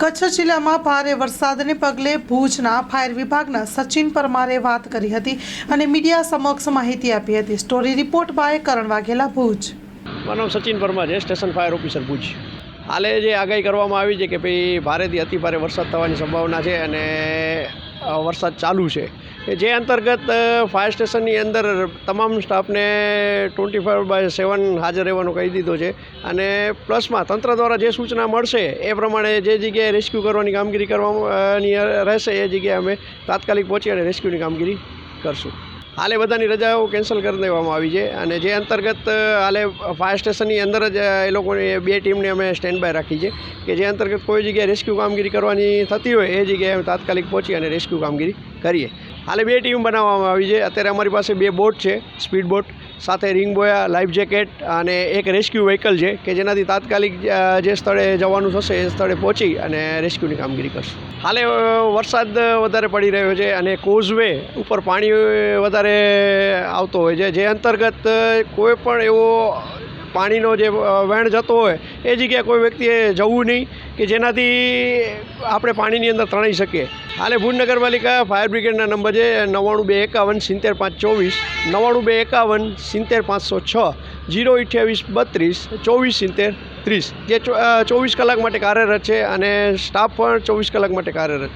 કચ્છ જિલ્લામાં ભારે વરસાદને પગલે ભુજના ફાયર વિભાગના સચિન પરમારે વાત કરી હતી અને મીડિયા સમક્ષ માહિતી આપી હતી. Story report by Karan Vaghela, Bhuj. મારું નામ સચિન પરમાર છે, સ્ટેશન ફાયર ઓફિસર, ભુજ. હાલે જે આગાહી કરવામાં આવી છે કે ભાઈ ભારેથી અતિ ભારે વરસાદ થવાની સંભાવના છે અને વરસાદ ચાલુ છે. કે જે અંતર્ગત ફાયર સ્ટેશનની અંદર તમામ સ્ટાફને ટ્વેન્ટી ફાઇવ બાય સેવન હાજર રહેવાનું કહી દીધો છે. અને પ્લસમાં તંત્ર દ્વારા જે સૂચના મળશે, એ પ્રમાણે જે જગ્યાએ રેસ્ક્યુ કરવાની કામગીરી કરવાની રહેશે, એ જગ્યાએ અમે તાત્કાલિક પહોંચી અને રેસ્ક્યુની કામગીરી કરશું. હાલે બધાની રજાઓ કેન્સલ કરી દેવામાં આવી છે અને જે અંતર્ગત હાલે ફાયર સ્ટેશનની અંદર જ એ લોકોની, બે ટીમને અમે સ્ટેન્ડ બાય રાખી છે કે જે અંતર્ગત કોઈ જગ્યાએ રેસ્ક્યુ કામગીરી કરવાની થતી હોય, એ જગ્યાએ અમે તાત્કાલિક પહોંચી અને રેસ્ક્યુ કામગીરી કરીએ. હાલે બે ટીમ બનાવવામાં આવી છે. અત્યારે અમારી પાસે બે બોટ છે, સ્પીડ બોટ, સાથે રિંગ બોયા, લાઈફ જેકેટ અને એક રેસ્ક્યુ વ્હીકલ છે કે જેનાથી તાત્કાલિક જે સ્થળે જવાનું થશે એ સ્થળે પહોંચી અને રેસ્ક્યુની કામગીરી કરશું. હાલે વરસાદ વધારે પડી રહ્યો છે અને કોઝવે ઉપર પાણી વધારે આવતો હોય છે. જે અંતર્ગત કોઈ પણ એવો પાણીનો જે વહેણ જતો હોય, એ જગ્યાએ કોઈ વ્યક્તિએ જવું નહીં કે જેનાથી આપણે પાણીની અંદર તણાઈ શકીએ. હાલે ભુજ નગરપાલિકા ફાયર બ્રિગેડના નંબર છે નવ્વાણું બે એકાવન સિત્તેર પાંચ ચોવીસ, નવ્વાણું બે એકાવન સિત્તેર પાંચસો છ, જીરો અઠ્યાવીસ બત્રીસ, ચોવીસ સિત્તેર ત્રીસ. જે ચોવીસ કલાક માટે કાર્યરત છે અને સ્ટાફ પણ ચોવીસ કલાક માટે કાર્યરત છે.